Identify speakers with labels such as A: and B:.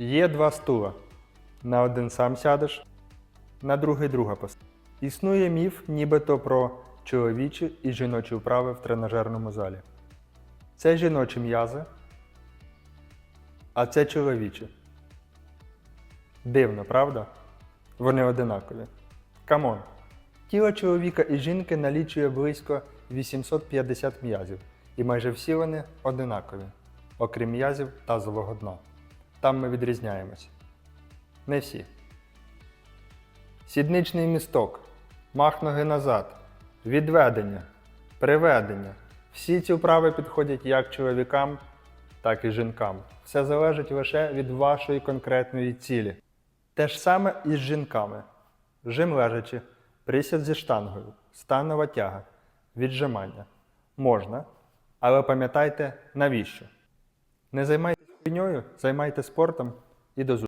A: Є два стула. На один сам сядеш, на другий друга поставиш. Існує міф нібито про чоловічі і жіночі вправи в тренажерному залі. Це жіночі м'язи, а це чоловічі. Дивно, правда? Вони одинакові. Камон. Тіло чоловіка і жінки налічує близько 850 м'язів, і майже всі вони одинакові, окрім м'язів тазового дна. Там ми відрізняємося. Не всі. Сідничний місток, мах ноги назад, відведення, приведення. Всі ці вправи підходять як чоловікам, так і жінкам. Все залежить лише від вашої конкретної цілі. Те ж саме і з жінками. Жим лежачи, присяд зі штангою, станова тяга, віджимання. Можна, але пам'ятайте навіщо. Не займайтесь хуйньою, займайтесь спортом і до зустрічі.